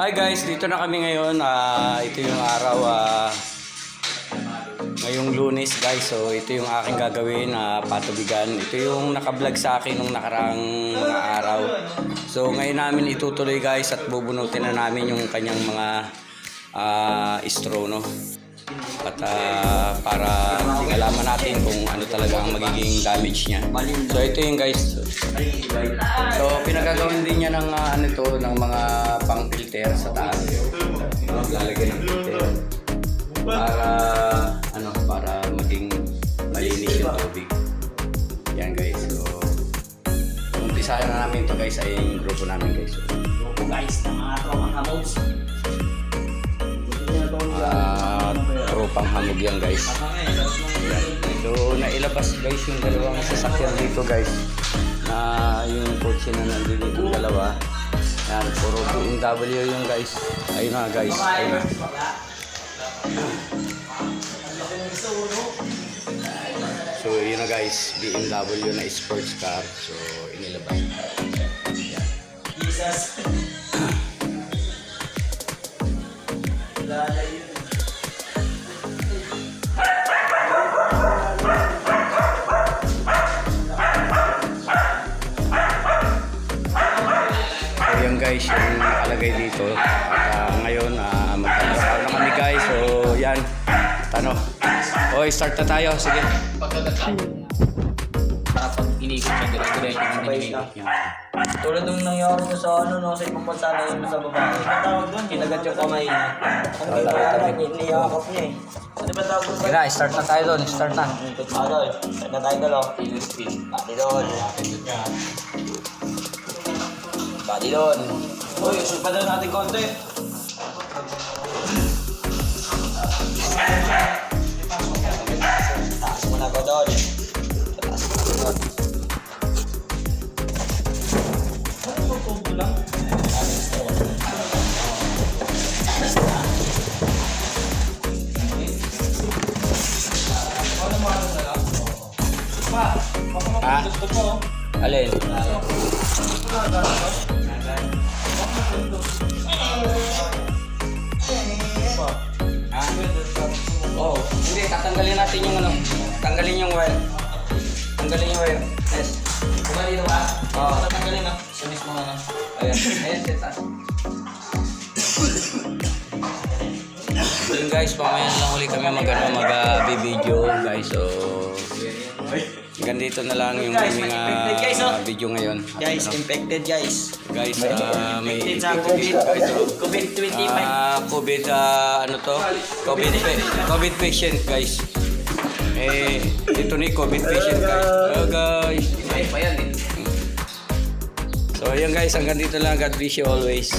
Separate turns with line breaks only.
Hi guys, dito na kami ngayon. Ah, ito yung araw ah, ngayong lunes guys. So ito yung aking gagawin na patubigan. Ito yung naka-vlog sa akin nung nakaraang mga araw. So ngayon namin itutuloy guys at bubunutin na namin yung kanyang mga ah, straw no. At ah, para tingalaman natin kung ano talaga ang magiging damage niya. So ito yung guys. So pinagagawin din niya ng ah, ano to ng mga pang filter sa taas. Lalagyan ng filter para ano para maging malinis yung tubig. Yan guys. So umpisahan na namin to guys ay yung grupo namin guys. So,
guys, ng mga tropang hamos.
Ah, hamog yan guys. Yan. So, nailabas guys yung dalawang sasakyan dito guys. Na yung kotse na nandito yung dalawa. Yan, puro BMW yung guys. Ayun na guys. Ayun. So, yun na guys. BMW na sports car. So, inilabas.
Jesus.
Guys, yung nakalagay dito. At ah, ngayon, uh, magtatrabaho na kami guys. So yan, ano. Oy, start na tayo. Sige.
Para pag iniikot siya, dire-diretso yung dininikot niya.
Tulad nung nangyari ko sa ano, no, sa ibang bansa na yun sa babae. Ano tawag doon? Kinagat yung kamay niya. Ang kailangan, niyakap niya eh. Ano ba tawag doon?
Na, start na tayo doon. Start na.
Ano, start na tayo dalaw. Bati doon. Doon. Uy, shoot pa natin konti. Taas mo na ko doon. Taas mo na doon.
Ha? Alin? Ha? Natin yung ano. Tanggalin yung wire. Tanggalin yung wire. Yes.
Diba dito ba?
Oo.
Tatanggalin na. Sa mismo ano.
Ayan. Ayan, set taas. Yun guys, mamaya na lang ulit kami mag, ano, mag uh, video guys. So, hanggang dito na lang yung aming ah,
oh.
video ngayon.
Guys,
ano,
infected guys.
guys, ah, may
Infected sa COVID.
guys. oh.
COVID-25.
Ah, COVID, ah, ano to? COVID, COVID patient, guys. Eh, ito ni COVID patient, guys. Hello, guys.
Ay, pa yan eh.
So, ayan guys, hanggang dito lang. God bless you always.